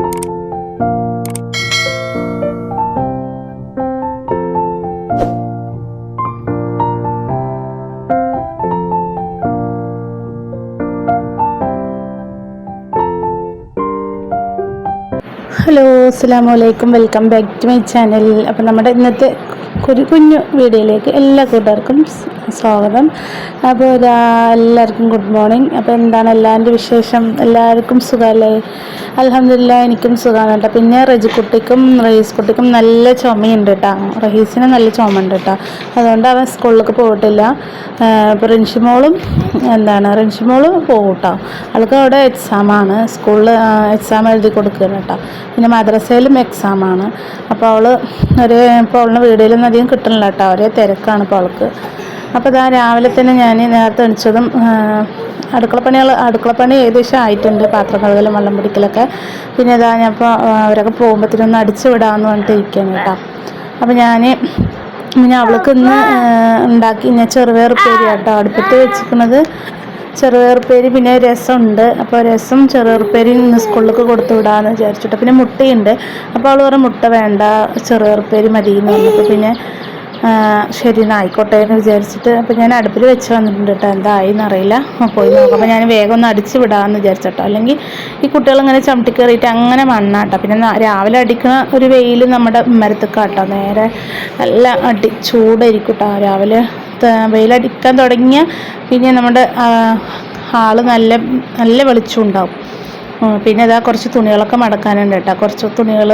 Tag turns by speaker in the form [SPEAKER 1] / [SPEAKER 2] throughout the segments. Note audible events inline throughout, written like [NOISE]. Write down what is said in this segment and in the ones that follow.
[SPEAKER 1] you അസ്സാം വലൈക്കും welcome back to my channel അപ്പോൾ നമ്മുടെ ഇന്നത്തെ ഒരു കുഞ്ഞു വീഡിയോയിലേക്ക് എല്ലാ കൂട്ടുകാർക്കും സ്വാഗതം. അപ്പോൾ എല്ലാവർക്കും ഗുഡ് മോർണിംഗ് അപ്പോൾ എന്താണ് എല്ലാവരുടെ വിശേഷം? എല്ലാവർക്കും സുഖമല്ലേ അലഹമില്ല എനിക്കും സുഖമാണ് കേട്ടോ. പിന്നെ റജിക്കുട്ടിക്കും റഹീസ് കുട്ടിക്കും നല്ല ചുമയുണ്ട് കേട്ടോ. റഹീസിന് നല്ല ചുമ ഉണ്ട് കേട്ടോ. അതുകൊണ്ട് അവൻ സ്കൂളിലേക്ക് പോയിട്ടില്ല. അപ്പോൾ റിൻഷിമോളും എന്താണ് റിൻഷിമോളും പോകും കേട്ടോ. അവൾക്ക് അവിടെ എക്സാമാണ് സ്കൂളിൽ എക്സാം എഴുതി കൊടുക്കുകയാണ് കേട്ടോ. പിന്നെ മദ്രസയിലും എക്സാമാണ് അപ്പോൾ അവൾ ഒരു ഇപ്പോൾ അവളുടെ വീഡിയോയിലൊന്നും അധികം കിട്ടണില്ല കേട്ടോ. ഒരേ തിരക്കാണ് ഇപ്പോൾ അവൾക്ക്. അപ്പോൾ ഇതാ രാവിലെ തന്നെ ഞാൻ നേരത്തെ എണിച്ചതും അടുക്കളപ്പണികൾ അടുക്കളപ്പണി ഏകദേശം ആയിട്ടുണ്ട്. പാത്രം കഴുകലും വെള്ളം പിടിക്കലൊക്കെ. പിന്നെ ഇതാ ഞാൻ ഇപ്പോൾ അവരൊക്കെ പോകുമ്പോഴത്തേനൊന്ന് അടിച്ചു വിടാമെന്ന് പറഞ്ഞിട്ട് ഇരിക്കുകയാണ് കേട്ടോ. അപ്പോൾ ഞാൻ പിന്നെ അവൾക്ക് ഇന്ന് ഉണ്ടാക്കി ഞാൻ ചെറുപയർ ഉപ്പേരി കേട്ടോ. അടുപ്പത്ത് വെച്ചിരിക്കുന്നത്. ചെറുപയറുപ്പേരി പിന്നെ രസമുണ്ട്. അപ്പോൾ രസം ചെറുപയറുപ്പേരി ഇന്ന് സ്കൂളിലേക്ക് കൊടുത്തു വിടാമെന്ന് വിചാരിച്ചിട്ട്. പിന്നെ മുട്ടയുണ്ട്. അപ്പോൾ അവൾ പറഞ്ഞ മുട്ട വേണ്ട ചെറുപയറുപ്പേരി മതി എന്ന് പറഞ്ഞപ്പോൾ പിന്നെ ശരി എന്നാൽ ആയിക്കോട്ടെ എന്ന് വിചാരിച്ചിട്ട് അപ്പോൾ ഞാൻ അടുപ്പിൽ വെച്ച് വന്നിട്ടുണ്ട് കേട്ടോ. എന്തായി അറിയില്ല പോയി നോക്കാം. അപ്പം ഞാൻ വേഗം ഒന്ന് അടിച്ച് വിടാമെന്ന് വിചാരിച്ചിട്ടോ അല്ലെങ്കിൽ ഈ കുട്ടികളിങ്ങനെ ചവിട്ടി കയറിയിട്ട് അങ്ങനെ മണ്ണാട്ടോ പിന്നെ രാവിലെ അടിക്കുന്ന ഒരു വെയിൽ നമ്മുടെ മരത്തേക്കാട്ടോ നേരെ നല്ല അടി ചൂടായിരിക്കും കേട്ടോ രാവിലെ. വെയിലടിക്കാൻ തുടങ്ങിയ പിന്നെ നമ്മുടെ ആൾ നല്ല നല്ല വെളിച്ചം ഉണ്ടാവും. ഉം, പിന്നെ ഇതാ കുറച്ച് തുണികളൊക്കെ മടക്കാനുണ്ട് കേട്ടോ. കുറച്ച് തുണികൾ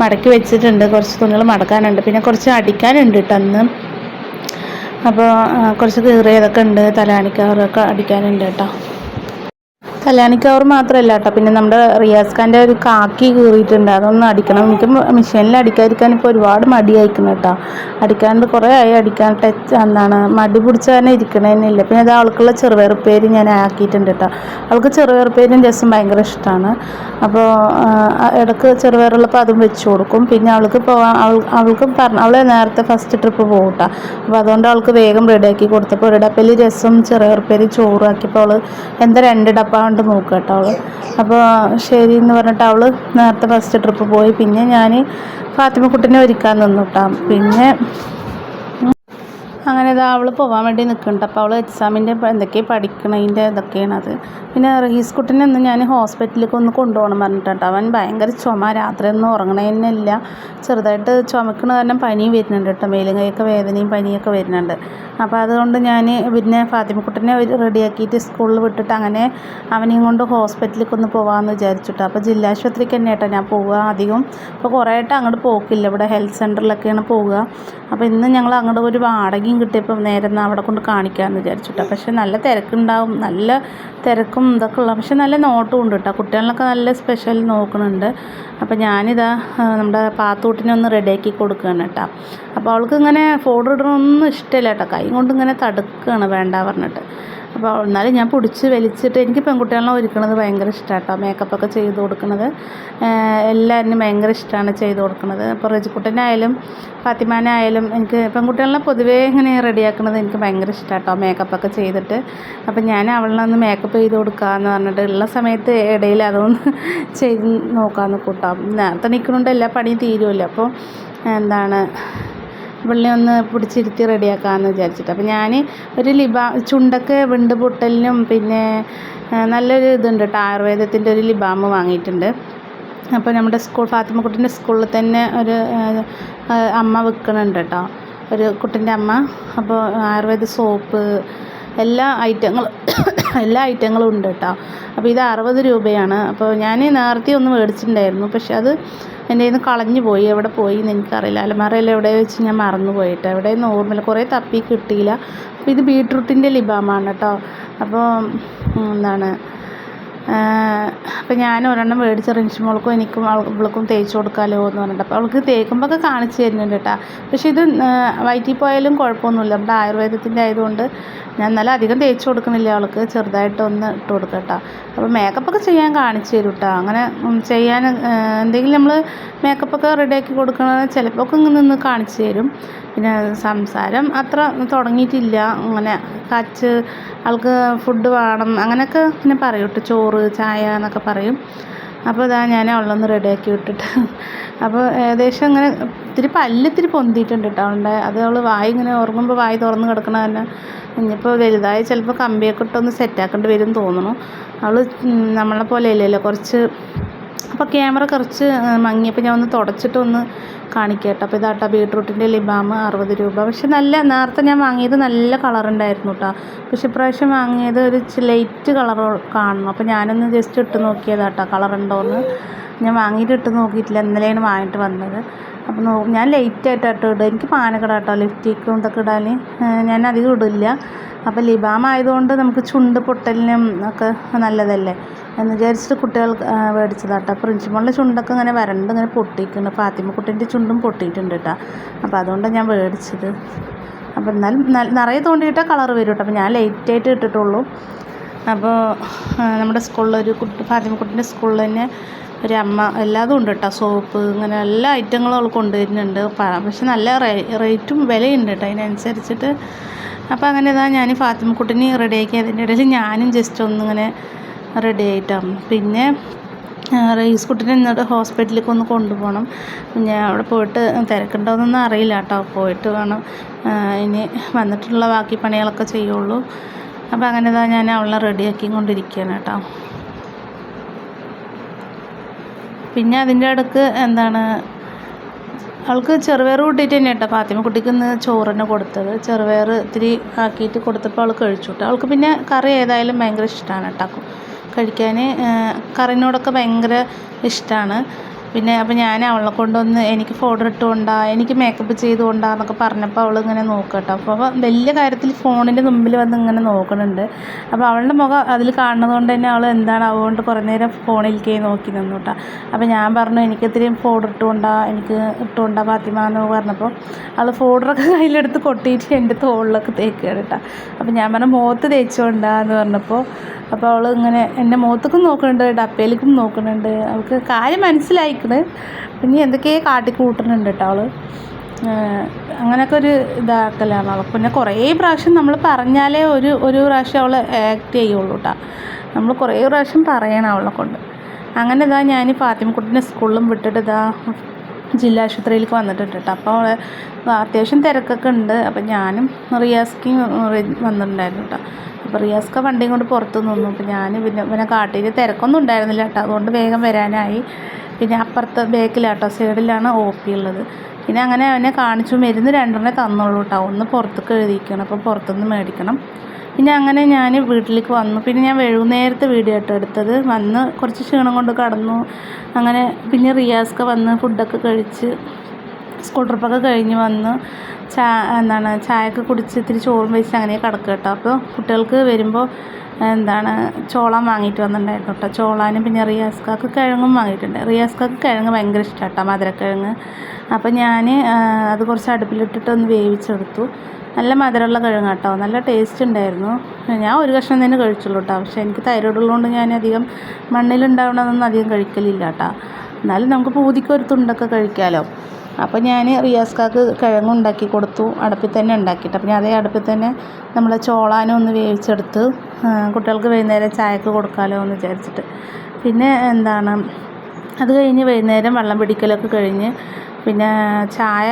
[SPEAKER 1] മടക്കി വെച്ചിട്ടുണ്ട്. കുറച്ച് തുണികൾ മടക്കാനുണ്ട്. പിന്നെ കുറച്ച് അടിക്കാനുണ്ട് കേട്ടോ അന്ന്. അപ്പോൾ കുറച്ച് കീറിയതൊക്കെ ഉണ്ട്. തലാണിക്കാറൊക്കെ അടിക്കാനുണ്ട് കേട്ടോ. കല്യാണി കവർ മാത്രമല്ല കേട്ടോ പിന്നെ നമ്മുടെ റിയാസ് ഖാന്റെ ഒരു കാക്കി കീറിയിട്ടുണ്ട്. അതൊന്ന് അടിക്കണം. എനിക്ക് മെഷീനിൽ അടിക്കാതിരിക്കാൻ ഇപ്പോൾ ഒരുപാട് മടിയായിരിക്കണം കേട്ടോ അടിക്കാണ്ട് കുറേ ആയി. അടിക്കാൻ ടച്ച് എന്താണ് മടി പിടിച്ച് തന്നെ ഇരിക്കണേന്നില്ല. പിന്നെ അത് അവൾക്കുള്ള ചെറുപയറുപ്പേര് ഞാൻ ആക്കിയിട്ടുണ്ട് കേട്ടോ അവൾക്ക് ചെറുപയറുപ്പേരും രസം ഭയങ്കര ഇഷ്ടമാണ് അപ്പോൾ ഇടയ്ക്ക് ചെറുപയറുള്ളപ്പോൾ അതും വെച്ച് കൊടുക്കും. പിന്നെ അവൾക്ക് പോകാൻ അവൾ അവൾക്ക് പറഞ്ഞു അവൾ നേരത്തെ ഫസ്റ്റ് ട്രിപ്പ് പോകും കേട്ടോ അപ്പോൾ അതുകൊണ്ട് അവൾക്ക് വേഗം റെഡിയാക്കി കൊടുത്തപ്പോൾ ഒരു ഡപ്പയിൽ രസം ചെറുപയർ ചോറും ചോറാക്കിയപ്പോൾ അവൾ എന്താ രണ്ട് ഡപ്പ കൊണ്ട് നോക്കുക കേട്ടോ അവൾ അപ്പോൾ ശരി എന്ന് പറഞ്ഞിട്ട് അവൾ നേരത്തെ ഫസ്റ്റ് ട്രിപ്പ് പോയി. പിന്നെ ഞാൻ ഫാത്തിമക്കുട്ടിനെ ഒരുക്കാൻ നിന്നു കേട്ടോ പിന്നെ അങ്ങനെ ഇതാ അവൾ പോകാൻ വേണ്ടി നിൽക്കുന്നുണ്ട് അപ്പോൾ അവൾ എക്സാമിന്റെ എന്തൊക്കെ പഠിക്കണതിന്റെ അത്. പിന്നെ റഹീസ് കുട്ടിനെ ഒന്ന് ഞാൻ ഹോസ്പിറ്റലിലേക്ക് ഒന്ന് കൊണ്ടുപോകണം പറഞ്ഞിട്ടുണ്ട്. അവൻ ഭയങ്കര ചുമ. രാത്രി ഒന്നും ഉറങ്ങണതന്നെയില്ല ചെറുതായിട്ട് ചുമക്കണ കാരണം പനിയും വരുന്നുണ്ട് കേട്ടോ. മേലും കൈയൊക്കെ വേദനയും പനിയൊക്കെ വരുന്നുണ്ട്. അപ്പോൾ അതുകൊണ്ട് ഞാൻ പിന്നെ ഫാത്തിമക്കുട്ടനെ റെഡിയാക്കിയിട്ട് സ്കൂളിൽ വിട്ടിട്ട് അങ്ങനെ അവനെയും കൊണ്ട് ഹോസ്പിറ്റലിലേക്ക് ഒന്ന് പോകാമെന്ന് വിചാരിച്ചിട്ട്. അപ്പോൾ ജില്ലാശുപത്രിക്ക് തന്നെ കേട്ടോ ഞാൻ പോവുക അധികം. ഇപ്പോൾ കുറേ ആയിട്ട് അങ്ങോട്ട് പോക്കില്ല. ഇവിടെ ഹെൽത്ത് സെന്ററിലൊക്കെയാണ് പോവുക. അപ്പോൾ ഇന്ന് ഞങ്ങൾ അങ്ങോട്ട് ഒരു വാടകയും കിട്ടിയപ്പോൾ നേരെ അവിടെ കൊണ്ട് കാണിക്കാമെന്ന് വിചാരിച്ചിട്ടോ. പക്ഷേ നല്ല തിരക്കുണ്ടാവും നല്ല തിരക്കും ഇതൊക്കെ ഉള്ള പക്ഷെ നല്ല നോട്ടും ഉണ്ട് കേട്ടോ കുട്ടികളിലൊക്കെ നല്ല സ്പെഷ്യൽ നോക്കുന്നുണ്ട്. അപ്പോൾ ഞാനിതാ നമ്മുടെ പാത്തൂട്ടിനെ ഒന്ന് റെഡിയാക്കി കൊടുക്കുകയാണ് കേട്ടോ അപ്പോൾ അവൾക്ക് ഇങ്ങനെ ഫോട്ടോ ഇടണമൊന്നും ഇഷ്ടമില്ല കേട്ടോ കൈ കൊണ്ട് ഇങ്ങനെ തടുക്കുകയാണ് വേണ്ട പറഞ്ഞിട്ട്. അപ്പോൾ എന്നാലും ഞാൻ പിടിച്ച് വലിച്ചിട്ട് എനിക്ക് പെൺകുട്ടികളെ ഒരുക്കുന്നത് ഭയങ്കര ഇഷ്ടമാണ് കേട്ടോ മേക്കപ്പൊക്കെ ചെയ്ത് കൊടുക്കുന്നത് എല്ലാവരും ഭയങ്കര ഇഷ്ടമാണ് ചെയ്ത് കൊടുക്കുന്നത് അപ്പോൾ റജിക്കുട്ടനായാലും ഫാത്തിമാനായാലും എനിക്ക് പെൺകുട്ടികളെ പൊതുവേ ഇങ്ങനെ റെഡിയാക്കുന്നത് എനിക്ക് ഭയങ്കര ഇഷ്ടമാണ് കേട്ടോ മേക്കപ്പൊക്കെ ചെയ്തിട്ട്. അപ്പോൾ ഞാൻ അവളെ ഒന്ന് മേക്കപ്പ് ചെയ്ത് കൊടുക്കാമെന്ന് പറഞ്ഞിട്ട് ഉള്ള സമയത്ത് ഇടയിൽ അതൊന്ന് ചെയ്ത് നോക്കാമെന്ന് കൂട്ടാം. നേരത്തെ നിൽക്കുന്നുണ്ട് എല്ലാ പണിയും തീരുമല്ലോ അപ്പോൾ എന്താണ് പുള്ളി ഒന്ന് പിടിച്ചിരുത്തി റെഡിയാക്കാമെന്ന് വിചാരിച്ചിട്ട്. അപ്പോൾ ഞാൻ ഒരു ലിബാ ചുണ്ടൊക്കെ വിണ്ട് പൊട്ടലിനും പിന്നെ നല്ലൊരു ഇതുണ്ട് കേട്ടോ ആയുർവേദത്തിന്റെ ഒരു ലിബാം വാങ്ങിയിട്ടുണ്ട്. അപ്പോൾ നമ്മുടെ സ്കൂൾ ഫാത്തിമക്കുട്ടിന്റെ സ്കൂളിൽ തന്നെ ഒരു അമ്മ വിൽക്കണുണ്ട് കേട്ടോ. ഒരു കുട്ടിന്റെ അമ്മ. അപ്പോൾ ആയുർവേദ സോപ്പ് എല്ലാ ഐറ്റങ്ങളും [COUGHS] എല്ലാ ഐറ്റങ്ങളും ഉണ്ട് കേട്ടോ. അപ്പോൾ ഇത് അറുപത് രൂപയാണ്. അപ്പോൾ ഞാൻ നേരത്തെ ഒന്ന് മേടിച്ചിട്ടുണ്ടായിരുന്നു. പക്ഷെ അത് എന്റെ കയ്യിൽ നിന്ന് കളഞ്ഞു പോയി. എവിടെ പോയി എന്ന് എനിക്കറിയില്ല. അലമാറയിൽ എവിടെ വെച്ച് ഞാൻ മറന്നു പോയിട്ട്. എവിടെ നോർമൽ കുറേ തപ്പി കിട്ടിയില്ല. അപ്പോൾ ഇത് ബീട്രൂട്ടിന്റെ ലിബാമാണ് കേട്ടോ. അപ്പോൾ എന്താണ്? അപ്പോൾ ഞാൻ ഒരെണ്ണം മേടിച്ച് റിൻഷ് മോൾക്കും എനിക്കും അവൾക്കും തേച്ച് കൊടുക്കാമല്ലോ എന്ന് പറഞ്ഞിട്ട്. അപ്പോൾ അവൾക്ക് തേക്കുമ്പോൾ ഒക്കെ കാണിച്ചു തരുന്നുണ്ട് കേട്ടോ. പക്ഷേ ഇത് വയറ്റിൽ പോയാലും കുഴപ്പമൊന്നുമില്ല. നമ്മുടെ ആയുർവേദത്തിന്റെ ആയതുകൊണ്ട് ഞാൻ നല്ല അധികം തേച്ച് കൊടുക്കുന്നില്ല അവൾക്ക്. ചെറുതായിട്ട് ഒന്ന് ഇട്ട് കൊടുക്കാം കേട്ടോ. അപ്പോൾ മേക്കപ്പൊക്കെ ചെയ്യാൻ കാണിച്ചു തരും കേട്ടോ. അങ്ങനെ ചെയ്യാൻ എന്തെങ്കിലും നമ്മൾ മേക്കപ്പൊക്കെ റെഡിയാക്കി കൊടുക്കണമെങ്കിൽ ചിലപ്പോൾ ഒക്കെ ഇങ്ങനെ നിന്ന് കാണിച്ചു തരും. പിന്നെ സംസാരം അത്ര തുടങ്ങിയിട്ടില്ല. അങ്ങനെ കച്ച് ആൾക്ക് ഫുഡ് വേണം. അങ്ങനെയൊക്കെ പിന്നെ പറയും കേട്ടോ. ചോറ് ചായ എന്നൊക്കെ പറയും. അപ്പോൾ ഇതാ ഞാൻ അവളൊന്ന് റെഡിയാക്കി വിട്ടിട്ട്. അപ്പോൾ ഏകദേശം ഇങ്ങനെ ഇത്തിരി പല്ലിത്തിരി പൊന്തിയിട്ടുണ്ട് കേട്ടോ അവളുടെ. അത് അവൾ വായി ഇങ്ങനെ ഉറങ്ങുമ്പോൾ വായി തുറന്ന് കിടക്കണ തന്നെ. ഇനിയിപ്പോൾ വലുതായി ചിലപ്പോൾ കമ്പിയൊക്കെ ഇട്ടൊന്ന് സെറ്റാക്കേണ്ടി വരും തോന്നുന്നു. അവൾ നമ്മളെ പോലെ ഇല്ലല്ലോ. കുറച്ച് അപ്പോൾ ക്യാമറ കുറച്ച് മങ്ങിയപ്പോൾ ഞാൻ ഒന്ന് തുടച്ചിട്ട് ഒന്ന് കാണിക്കട്ടെ. അപ്പോൾ ഇതാട്ടോ ബീട്രൂട്ടിന്റെ ലിബാം അറുപത് രൂപ. പക്ഷെ നല്ല നേരത്തെ ഞാൻ വാങ്ങിയത് നല്ല കളറുണ്ടായിരുന്നു കേട്ടോ പക്ഷെ ഇപ്രാവശ്യം വാങ്ങിയത് ഒരു ലൈറ്റ് കളർ കാണണം. അപ്പോൾ ഞാനൊന്ന് ജസ്റ്റ് ഇട്ട് നോക്കിയതാട്ടോ കളർ എന്ന് ഞാൻ വാങ്ങിയിട്ട് ഇട്ട് നോക്കിയിട്ടില്ല. ഇന്നലെയാണ് വാങ്ങിയിട്ട് വന്നത്. അപ്പോൾ ഞാൻ ലേറ്റായിട്ടാട്ടോ ഇടുക. എനിക്ക് പാനക്കട കേട്ടോ ലിപ്സ്റ്റിക്കും ഇതൊക്കെ ഇടാൻ ഞാൻ അധികം ഇടില്ല. അപ്പോൾ ലിബാം ആയതുകൊണ്ട് നമുക്ക് ചുണ്ട് പൊട്ടലിനും ഒക്കെ നല്ലതല്ലേ? എന്ന് വിചാരിച്ചിട്ട് കുട്ടികൾ മേടിച്ചതാട്ടോ. പ്രിൻസിപ്പളിന്റെ ചുണ്ടൊക്കെ ഇങ്ങനെ വരണ്ട് ഇങ്ങനെ പൊട്ടിയിട്ടുണ്ട്. ഫാത്തിമക്കുട്ടീന്റെ ചുണ്ടും പൊട്ടിയിട്ടുണ്ട് കേട്ടോ. അപ്പോൾ അതുകൊണ്ടാണ് ഞാൻ മേടിച്ചത്. അപ്പോൾ എന്നാലും നിറയെ തോണ്ടിയിട്ടാൽ കളർ വരും കേട്ടോ. അപ്പോൾ ഞാൻ ലൈറ്റായിട്ട് ഇട്ടിട്ടുള്ളൂ. അപ്പോൾ നമ്മുടെ സ്കൂളിലൊരു കുട്ടി ഫാത്തിമക്കുട്ടീന്റെ സ്കൂളിൽ തന്നെ ഒരു അമ്മ എല്ലാതും ഉണ്ട് കേട്ടോ സോപ്പ് ഇങ്ങനെ എല്ലാ ഐറ്റങ്ങളും അവൾ കൊണ്ടുവരുന്നുണ്ട്. പക്ഷെ നല്ല റേറ്റും വിലയുണ്ട് കേട്ടോ അതിനനുസരിച്ചിട്ട് അപ്പോൾ അങ്ങനെ ഇതാ ഞാൻ ഫാത്തിമക്കുട്ടിനെ റെഡിയാക്കി. അതിന്റെ ഇടയിൽ ഞാനും ജസ്റ്റ് ഒന്നിങ്ങനെ റെഡി ആയിട്ടാണ് പിന്നെ റേസ് കുട്ടിനെ ഇന്നോട്ട് ഹോസ്പിറ്റലിലേക്ക് ഒന്ന് കൊണ്ടുപോകണം. പിന്നെ അവിടെ പോയിട്ട് തിരക്കുണ്ടോയെന്നൊന്നും അറിയില്ല കേട്ടോ പോയിട്ട് വേണം ഇനി വന്നിട്ടുള്ള ബാക്കി പണികളൊക്കെ ചെയ്യുള്ളൂ. അപ്പോൾ അങ്ങനെ ഇതാ ഞാൻ അവളെ റെഡിയാക്കി കൊണ്ടിരിക്കുകയാണ് കേട്ടോ പിന്നെ അതിന്റെ ഇടയ്ക്ക് എന്താണ് അവൾക്ക് ചെറുപയർ കൂട്ടിയിട്ട് തന്നെ കേട്ടോ. ഫാത്തിമ കുട്ടിക്ക് ഇന്ന് ചോറ് തന്നെ കൊടുത്തത്. ചെറുപയർ ഇത്തിരി ആക്കിയിട്ട് കൊടുത്തപ്പോൾ അവൾ കഴിച്ചു കേട്ടോ. അവൾക്ക് പിന്നെ കറി ഏതായാലും ഭയങ്കര ഇഷ്ടമാണ് കേട്ടോ. കഴിക്കാൻ കറിനോടൊക്കെ ഭയങ്കര ഇഷ്ടമാണ് പിന്നെ അപ്പോൾ ഞാൻ അവളെ കൊണ്ടൊന്ന് എനിക്ക് ഫോട്ടോ ഇട്ടുകൊണ്ടാ എനിക്ക് മേക്കപ്പ് ചെയ്തുകൊണ്ടാ എന്നൊക്കെ പറഞ്ഞപ്പോൾ അവൾ ഇങ്ങനെ നോക്കട്ടോ. കേട്ടോ അപ്പോൾ വലിയ കാര്യത്തിൽ ഫോണിന്റെ മുമ്പിൽ വന്ന് ഇങ്ങനെ നോക്കുന്നുണ്ട് അപ്പോൾ അവളുടെ മുഖം അതിൽ കാണുന്നത് കൊണ്ട് തന്നെ അവൾ എന്താണ് അതുകൊണ്ട് കുറേ നേരം ഫോണിലേക്ക് നോക്കി നിന്നു കേട്ടോ അപ്പോൾ ഞാൻ പറഞ്ഞു എനിക്ക് ഇത്രയും ഫോട്ടോ ഇട്ടുകൊണ്ടാ എനിക്ക് ഇട്ടുകൊണ്ടാ ഫാത്തിമ എന്ന് പറഞ്ഞപ്പോൾ അവൾ ഫോട്ടോയൊക്കെ കയ്യിലെടുത്ത് കൊട്ടിയിട്ട് എന്റെ തോളിലൊക്കെ തേക്കുകയാണ് കേട്ടോ അപ്പോൾ ഞാൻ പറഞ്ഞു മുഖത്ത് തേച്ചുകൊണ്ടാ എന്ന് പറഞ്ഞപ്പോൾ അപ്പോൾ അവൾ ഇങ്ങനെ എന്റെ മുഖത്തേക്കും നോക്കുന്നുണ്ട് ഡപ്പയിലേക്കും നോക്കുന്നുണ്ട് അവൾക്ക് കാര്യം മനസ്സിലായിക്കണ് പിന്നെ എന്തൊക്കെയോ കാട്ടി കൂട്ടുന്നുണ്ട് കേട്ടോ അവൾ അങ്ങനെയൊക്കെ ഒരു ഇതാക്കലാണ് അവൾ പിന്നെ കുറേ പ്രാവശ്യം നമ്മൾ പറഞ്ഞാലേ ഒരു ഒരു പ്രാവശ്യം അവൾ ആക്ട് ചെയ്യുള്ളൂ കേട്ടോ നമ്മൾ കുറേ പ്രാവശ്യം പറയണം അവളെ കൊണ്ട്. അങ്ങനെ ഇതാ ഞാൻ ഫാത്തിമക്കുട്ടിനെ സ്കൂളിലും വിട്ടിട്ട് ഇതാ ജില്ലാ ആശുപത്രിയിലേക്ക് വന്നിട്ടുണ്ട് കേട്ടോ അപ്പോൾ അത്യാവശ്യം തിരക്കൊക്കെ ഉണ്ട്. അപ്പം ഞാനും റിയാസ്ക്കും വന്നിട്ടുണ്ടായിരുന്നു കേട്ടോ അപ്പോൾ റിയാസ്ക വണ്ടിയും കൊണ്ട് പുറത്ത് നിന്നു. അപ്പോൾ ഞാൻ പിന്നെ പിന്നെ കാട്ടിൽ തിരക്കൊന്നും ഉണ്ടായിരുന്നില്ല കേട്ടോ അതുകൊണ്ട് വേഗം വരാനായി. പിന്നെ അപ്പുറത്ത് ബേക്കിലാട്ടോ സൈഡിലാണ് ഒ പി ഉള്ളത്. പിന്നെ അങ്ങനെ അവനെ കാണിച്ചു മരുന്ന് രണ്ടെണ്ണേ തന്നുള്ളൂ കേട്ടോ ഒന്ന് പുറത്തേക്ക് എഴുതിയിരിക്കണം അപ്പോൾ പുറത്തുനിന്ന് മേടിക്കണം. പിന്നെ അങ്ങനെ ഞാൻ വീട്ടിലേക്ക് വന്നു. പിന്നെ ഞാൻ വൈകുന്നേരത്തെ വീഡിയോ ആയിട്ട് എടുത്തത്. വന്ന് കുറച്ച് ക്ഷീണം കൊണ്ട് കടന്നു. അങ്ങനെ പിന്നെ റിയാസ്ക വന്ന് ഫുഡൊക്കെ കഴിച്ച് സ്കൂൾ ട്രിപ്പൊക്കെ കഴിഞ്ഞ് വന്ന് ചാ എന്താണ് ചായയൊക്കെ കുടിച്ച് ഇത്തിരി ചോറും വെച്ച് അങ്ങനെ കിടക്കുക കേട്ടോ അപ്പോൾ കുട്ടികൾക്ക് വരുമ്പോൾ എന്താണ് ചോളം വാങ്ങിയിട്ട് വന്നിട്ടുണ്ടായിരുന്നു കേട്ടോ ചോളാനും പിന്നെ റിയാസ്കാക്ക് കിഴങ്ങും വാങ്ങിയിട്ടുണ്ട്. റിയാസ്കാക്ക് കിഴങ്ങ് ഭയങ്കര ഇഷ്ടമാണ് കേട്ടോ മധുരക്കിഴങ്ങ് അപ്പോൾ ഞാൻ അത് കുറച്ച് അടുപ്പിലിട്ടിട്ട് ഒന്ന് വേവിച്ചെടുത്തു. നല്ല മധുരമുള്ള കിഴങ്ങ് കേട്ടോ നല്ല ടേസ്റ്റ് ഉണ്ടായിരുന്നു. ഞാൻ ഒരു കഷ്ണം തന്നെ കഴിച്ചുള്ളൂ കേട്ടോ പക്ഷേ എനിക്ക് തൈറോയ്ഡ് ഉള്ളതുകൊണ്ട് ഞാൻ അധികം മണ്ണിലുണ്ടാവണതൊന്നും അധികം കഴിക്കലില്ല കേട്ടോ എന്നാലും നമുക്ക് പൂതിക്ക് ഒരു തുണ്ടൊക്കെ കഴിക്കാമല്ലോ അപ്പോൾ ഞാൻ റിയാസ്കാക്ക് കിഴങ്ങ് ഉണ്ടാക്കി കൊടുത്തു അടുപ്പിൽ തന്നെ ഉണ്ടാക്കിയിട്ട്. അപ്പോൾ ഞാൻ അതേ അടുപ്പിൽ തന്നെ നമ്മൾ ചോളാനും ഒന്ന് വേവിച്ചെടുത്ത് കുട്ടികൾക്ക് വൈകുന്നേരം ചായക്ക് കൊടുക്കാമല്ലോ എന്ന് വിചാരിച്ചിട്ട്. പിന്നെ എന്താണ് അത് കഴിഞ്ഞ് വൈകുന്നേരം വെള്ളം പിടിക്കലൊക്കെ കഴിഞ്ഞ് പിന്നെ ചായ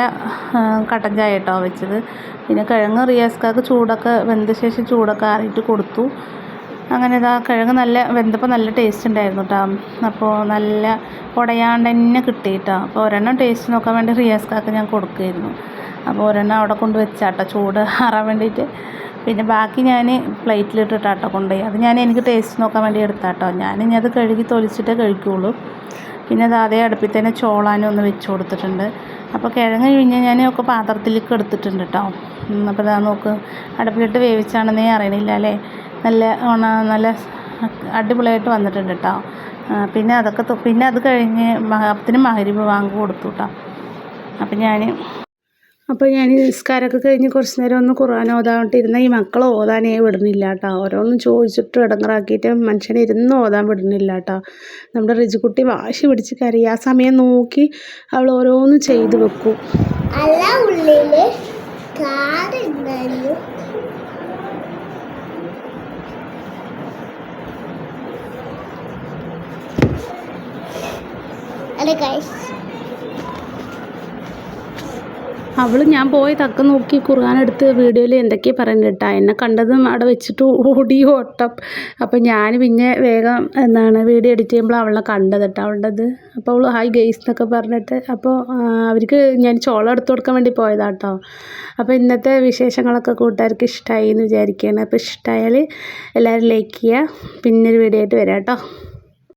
[SPEAKER 1] കട്ടൻ ചായ കേട്ടോ വെച്ചത്. പിന്നെ കിഴങ്ങ് റിയാസ്കാക്ക് ചൂടൊക്കെ വെന്ത ശേഷം ചൂടൊക്കെ ആറിയിട്ട് കൊടുത്തു. അങ്ങനെ ഇതാ കിഴങ്ങ് നല്ല വെന്തപ്പോൾ നല്ല ടേസ്റ്റ് ഉണ്ടായിരുന്നു കേട്ടോ അപ്പോൾ നല്ല ഉടയാണ്ട് തന്നെ കിട്ടി കേട്ടോ അപ്പോൾ ഒരെണ്ണം ടേസ്റ്റ് നോക്കാൻ വേണ്ടി റിയാസ്കാക്ക് ഞാൻ കൊടുക്കുമായിരുന്നു അപ്പോൾ ഒരെണ്ണം അവിടെ കൊണ്ട് വെച്ചാട്ടോ ചൂട് ആറാൻ വേണ്ടിയിട്ട്. പിന്നെ ബാക്കി ഞാൻ പ്ലേറ്റിലിട്ടിട്ടാട്ടോ കൊണ്ടുപോയി. അത് ഞാൻ എനിക്ക് ടേസ്റ്റ് നോക്കാൻ വേണ്ടി എടുത്താട്ടോ. ഞാൻ ഇനി അത് കഴുകി തൊലിച്ചിട്ടേ കഴിക്കുകയുള്ളൂ പിന്നെ അത് അതേ അടുപ്പിൽ തന്നെ ചോളാനും ഒന്ന് വെച്ച് കൊടുത്തിട്ടുണ്ട്. അപ്പോൾ കിഴങ്ങ് കഴിഞ്ഞാൽ ഞാൻ ഒക്കെ പാത്രത്തിലേക്ക് എടുത്തിട്ടുണ്ട് കേട്ടോ അപ്പോൾ ഇതാ നോക്ക്. അടുപ്പിലിട്ട് വേവിച്ചാണെന്നേ അറിയണില്ല അല്ലേ? നല്ല നല്ല അടിപൊളിയായിട്ട് വന്നിട്ടുണ്ട് കേട്ടോ പിന്നെ അതൊക്കെ പിന്നെ അത് കഴിഞ്ഞ് അപ്പത്തിന് മഹരിബ് വാങ്ങി കൊടുത്തു കേട്ടോ അപ്പം ഞാൻ അപ്പോൾ ഞാൻ നിസ്കാരമൊക്കെ കഴിഞ്ഞ് കുറച്ച് നേരം ഒന്ന് ഖുർആൻ ഓതാണ്ടിരുന്ന ഇരുന്ന ഈ മക്കൾ ഓതാനേ വിടുന്നില്ല കേട്ടോ ഓരോന്നും ചോദിച്ചിട്ട് ഇടങ്ങറാക്കിയിട്ട് മനുഷ്യനെ ഇരുന്ന് ഓതാൻ വിടുന്നില്ല കേട്ടോ നമ്മുടെ റിജുക്കുട്ടി വാശി പിടിച്ച് കരയും. ആ സമയം നോക്കി അവൾ ഓരോന്നും ചെയ്തു വെക്കും.
[SPEAKER 2] അല്ല
[SPEAKER 1] അവൾ ഞാൻ പോയി തക്ക നോക്കി ഖുർആൻ എടുത്ത് വീഡിയോയിൽ എന്തൊക്കെയാ പറയുന്നത് കേട്ടാ. എന്നെ കണ്ടതും അവിടെ വെച്ചിട്ട് ഓടി ഓട്ടം. അപ്പം ഞാൻ പിന്നെ വേഗം എന്താണ് വീഡിയോ എഡിറ്റ് ചെയ്യുമ്പോൾ അവളെ കണ്ടത് കേട്ടോ. അവളുടേത്. അപ്പോൾ അവൾ ഹായ് ഗെയ്സ് എന്നൊക്കെ പറഞ്ഞിട്ട് അപ്പോൾ അവർക്ക് ഞാൻ ചോളം എടുത്തു കൊടുക്കാൻ വേണ്ടി പോയതാ കേട്ടോ. അപ്പോൾ ഇന്നത്തെ വിശേഷങ്ങളൊക്കെ കൂട്ടുകാർക്ക് ഇഷ്ടമായി എന്ന് വിചാരിക്കുകയാണ്. അപ്പോൾ ഇഷ്ടമായാൽ എല്ലാവരും ലൈക്ക് ചെയ്യുക. പിന്നൊരു വീഡിയോ ആയിട്ട് വരാം കേട്ടോ.